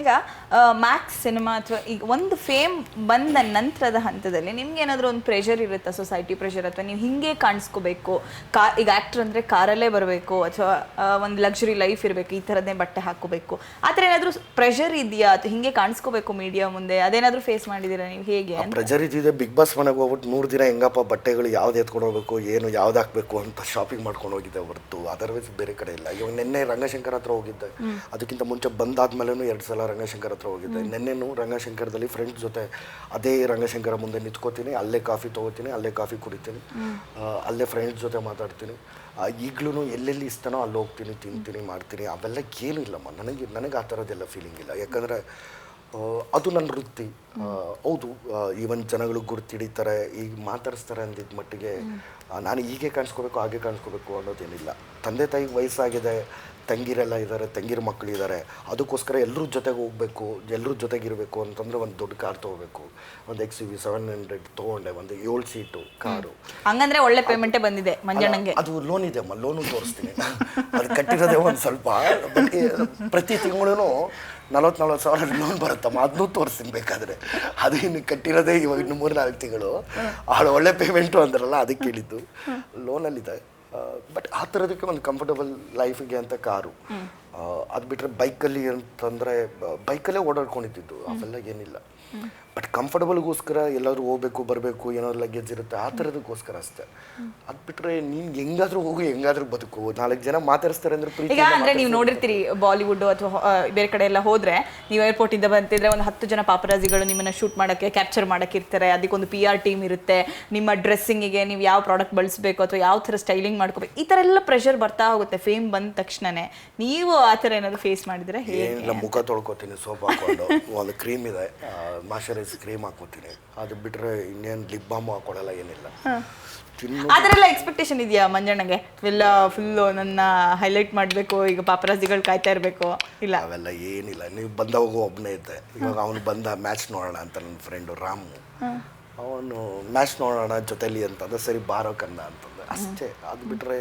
ಈಗ Max cinema ಅಥವಾ ಈಗ ಒಂದು ಫೇಮ್ ಬಂದ ನಂತರದ ಹಂತದಲ್ಲಿ ನಿಮ್ಗೆ ಏನಾದರೂ ಒಂದು ಪ್ರೆಷರ್ ಇರುತ್ತಾ? ಸೊಸೈಟಿ ಪ್ರೆಷರ್ ಅಥವಾ ನೀವು ಹಿಂಗೆ ಕಾಣಿಸ್ಕೋಬೇಕು? ಕಾ ಈಗ ಆ್ಯಕ್ಟ್ರ್ ಅಂದರೆ ಕಾರಲ್ಲೇ ಬರಬೇಕು ಅಥವಾ ಒಂದು ಲಕ್ಸುರಿ ಲೈಫ್ ಇರಬೇಕು ಈ ಥರದ್ದೇ ಬಟ್ಟೆ ಹಾಕೋಬೇಕು ಆ ಥರ ಏನಾದರೂ ಪ್ರೆಷರ್ ಇದೆಯಾ? ಅಥವಾ ಹಿಂಗೆ ಕಾಣಿಸ್ಕೋಬೇಕು ಮೀಡಿಯಾ ಮುಂದೆ? ಅದೇನಾದರೂ ಫೇಸ್ ಮಾಡಿದ್ದೀರಾ ನೀವು? ಹೇಗೆ ಪ್ರೆಷರ್ ಇದ್ದಿದೆ ಬಿಗ್ ಬಾಸ್ ಮನೆಗೆ ಹೋಗ್ಬಿಟ್ಟು ಮೂರು ದಿನ ಹೆಂಗಪ್ಪ ಬಟ್ಟೆಗಳು ಯಾವ್ದು ಎತ್ಕೊಂಡು ಹೋಗ್ಬೇಕು ಏನು ಯಾವ್ದು ಹಾಕಬೇಕು ಅಂತ ಶಾಪಿಂಗ್ ಮಾಡ್ಕೊಂಡು ಹೋಗಿದ್ದೆ ಹೊರತು. ಅದರ್ವೈಸ್ ಬೇರೆ ಕಡೆ ಇಲ್ಲ. ಇವಾಗ ನಿನ್ನೆ ರಂಗಶಂಕರ್ ಹತ್ರ ಹೋಗಿದ್ದೆ. ಅದಕ್ಕಿಂತ ಮುಂಚೆ ಬಂದಾದ್ಮೇಲೆ ಎರಡು ಸಲ ರಂಗಶಂಕರ್ ಹತ್ರ ಹೋಗಿದ್ದೆ. ನಿನ್ನೆನು ರಂಗಶಂಕರದಲ್ಲಿ ಫ್ರೆಂಡ್ಸ್ ಜೊತೆ ಅದೇ ರಂಗಶಂಕರ ಮುಂದೆ ನಿಂತ್ಕೋತೀನಿ ಅಲ್ಲೇ ಕಾಫಿ ತೊಗೋತೀನಿ ಅಲ್ಲೇ ಕಾಫಿ ಕುಡಿತೀನಿ ಅಲ್ಲೇ ಫ್ರೆಂಡ್ಸ್ ಜೊತೆ ಮಾತಾಡ್ತೀನಿ. ಈಗಲೂ ಎಲ್ಲೆಲ್ಲಿ ಇಸ್ತಾನೋ ಅಲ್ಲಿ ಹೋಗ್ತೀನಿ ತಿಂತೀನಿ ಮಾಡ್ತೀನಿ ಅವೆಲ್ಲ ಏನೂ ಇಲ್ಲಮ್ಮ. ನನಗೆ ನನಗೆ ಆ ಥರದ್ದೆಲ್ಲ ಫೀಲಿಂಗ್ ಇಲ್ಲ. ಯಾಕಂದರೆ ಅದು ನನ್ನ ವೃತ್ತಿ. ಹೌದು ಈವನ್ ಜನಗಳು ಗುರ್ತಿಡಿತಾರೆ ಈಗ ಮಾತಾಡಿಸ್ತಾರೆ ಅಂದಿದ್ದ ಮಟ್ಟಿಗೆ ನಾನು ಹೀಗೆ ಕಾಣಿಸ್ಕೋಬೇಕು ಹಾಗೆ ಕಾಣಿಸ್ಕೋಬೇಕು ಅನ್ನೋದೇನಿಲ್ಲ. ತಂದೆ ತಾಯಿಗೆ ವಯಸ್ಸಾಗಿದೆ ತಂಗಿರೆಲ್ಲ ಇದ್ದಾರೆ ತಂಗಿರ ಮಕ್ಕಳಿದ್ದಾರೆ ಅದಕ್ಕೋಸ್ಕರ ಎಲ್ಲರ ಜೊತೆಗೆ ಹೋಗಬೇಕು ಎಲ್ಲರ ಜೊತೆಗಿರಬೇಕು ಅಂತಂದರೆ ಒಂದು ದೊಡ್ಡ ಕಾರ್ ತೊಗೋಬೇಕು. ಒಂದು ಎಕ್ಸ್ ವಿ ಸೆವೆನ್ ಹಂಡ್ರೆಡ್ ತೊಗೊಂಡೆ ಒಂದು ಏಳು ಸೀಟು ಕಾರು. ಹಂಗಂದ್ರೆ ಒಳ್ಳೆ ಪೇಮೆಂಟೇ ಬಂದಿದೆ ಮಂಜಣ್ಣಂಗೆ. ಅದು ಲೋನ್ ಇದೆ ಅಮ್ಮ ಲೋನು ತೋರಿಸ್ತೀನಿ. ಅದು ಕಟ್ಟಿರೋದೇ ಒಂದು ಸ್ವಲ್ಪ ಬಟ್ ಪ್ರತಿ ತಿಂಗಳೂ ನಲ್ವತ್ತು ನಲ್ವತ್ತು ಸಾವಿರ ಲೋನ್ ಬರುತ್ತಮ್ಮ ಅದನ್ನೂ ತೋರಿಸ್ತೀನಿ ಬೇಕಾದರೆ. ಅದು ಇನ್ನು ಕಟ್ಟಿರೋದೇ ಇವಾಗ ಇನ್ನು ಮೂರು ನಾಲ್ಕು ತಿಂಗಳು. ಅವಳು ಒಳ್ಳೆ ಪೇಮೆಂಟು ಅಂದ್ರಲ್ಲ ಅದಕ್ಕೆ ಕೇಳಿದ್ದು. ಲೋನಲ್ಲಿದೆ ಬಟ್ ಆ ಥರದಕ್ಕೆ ಒಂದು ಕಂಫರ್ಟಬಲ್ ಲೈಫಿಗೆ ಅಂತ ಕಾರು. ಅದು ಬಿಟ್ಟರೆ ಬೈಕಲ್ಲಿ ಅಂತಂದರೆ ಬೈಕಲ್ಲೇ ಓಡಾಡ್ಕೊಂಡಿದ್ದು ಅವೆಲ್ಲ ಏನಿಲ್ಲ. ಬಟ್ ಕಂಫರ್ಟಬಲ್ಗೋಸ್ಕರ ಎಲ್ಲಾದರೂ ಹೋಗ್ಬೇಕು ಬರಬೇಕು ಏನೋ ಲಗೇಜ್ ಇರುತ್ತೆ ಆ ಥರದಕ್ಕೋಸ್ಕರ ಅಷ್ಟೇ. ಅದು ಬಿಟ್ಟರೆ ನೀನು ಹೆಂಗಾದ್ರೂ ಹೋಗು ಹೆಂಗಾದ್ರೂ ಬದುಕು. ನಾಲ್ಕು ಜನ ಮಾತಾಡಿಸ್ತಾರೆ ಅಂದ್ರೆ ಪ್ರೀತಿ ಈಗ ಅಂದ್ರೆ ನೀವು ನೋಡಿರ್ತೀರಿ ಬಾಲಿವುಡ್ ಅಥವಾ ಬೇರೆ ಕಡೆ ಎಲ್ಲ ಹೋದ್ರೆ ನೀವು ಏರ್ಪೋರ್ಟ್ ಇಂದ ಬಂತಿದ್ರೆ ಒಂದು ಹತ್ತು ಜನ ಪಾಪರಾಜಿಗಳು ನಿಮ್ಮನ್ನ ಶೂಟ್ ಮಾಡಕ್ಕೆ ಕ್ಯಾಪ್ಚರ್ ಮಾಡಕ್ಕೆ ಇರ್ತಾರೆ. ಅದಕ್ಕೊಂದು ಪಿ ಆರ್ ಟೀಮ್ ಇರುತ್ತೆ. ನಿಮ್ಮ ಡ್ರೆಸ್ಸಿಂಗಿಗೆ ನೀವು ಯಾವ ಪ್ರಾಡಕ್ಟ್ ಬಳಸಬೇಕು ಅಥವಾ ಯಾವ ಥರ ಸ್ಟೈಲಿಂಗ್ ಮಾಡ್ಕೋಬೇಕು ಈ ಥರ ಎಲ್ಲ ಪ್ರೆಷರ್ ಬರ್ತಾ ಹೋಗುತ್ತೆ. ಫೇಮ್ ಬಂದ ತಕ್ಷಣನೇ. ನೀವು ಆ ಥರ ಏನಾದ್ರು ಫೇಸ್ ಮಾಡಿದ್ರೆ ಹೇ ಏನಿಲ್ಲ ಮುಖ ತೊಳ್ಕೊತೀನಿ ಸೋಪ್ ಹಾಕೊಂಡು. ಒಂದು ಕ್ರೀಮ್ ಇದೆ. ಮಾಯಶ್ಚರೈಸ್ ಕ್ರೀಮ್ ಹಾಕೋತೀನಿ ಅದು ಬಿಟ್ಟರೆ ಇನ್ನೇನು ಲಿಪ್ ಬಾಮ್ ಹಾಕೊಳ್ಳಲ್ಲ ಏನಿಲ್ಲ. ತಿನ್ನು ಆ ಥರ ಎಲ್ಲ ಎಕ್ಸ್ಪೆಕ್ಟೇಷನ್ ಇದೆಯಾ ಮಂಜಣ್ಣಗೆ? ಎಲ್ಲ ಫುಲ್ಲು ನನ್ನ ಹೈಲೈಟ್ ಮಾಡಬೇಕು ಈಗ ಪಾಪರಾಜಿಗಳು ಕಾಯ್ತಾ ಇರಬೇಕು. ಇಲ್ಲ. ಅವೆಲ್ಲ ಏನಿಲ್ಲ. ನೀವು ಬಂದವಾಗ ಒಬ್ಬನೇ ಇದ್ದೆ. ಇವಾಗ ಅವನು ಬಂದ ಮ್ಯಾಚ್ ನೋಡೋಣ ಅಂತ ನನ್ನ ಫ್ರೆಂಡು ರಾಮು. ಅವನು ಮ್ಯಾಚ್ ನೋಡೋಣ ಜೊತೆಲಿ ಅಂತಂದ್ರೆ ಸರಿ ಬಾರೋ ಕಂದ ಅಂತಂದ್ರೆ ಅಷ್ಟೇ. ಅದು ಬಿಟ್ಟರೆ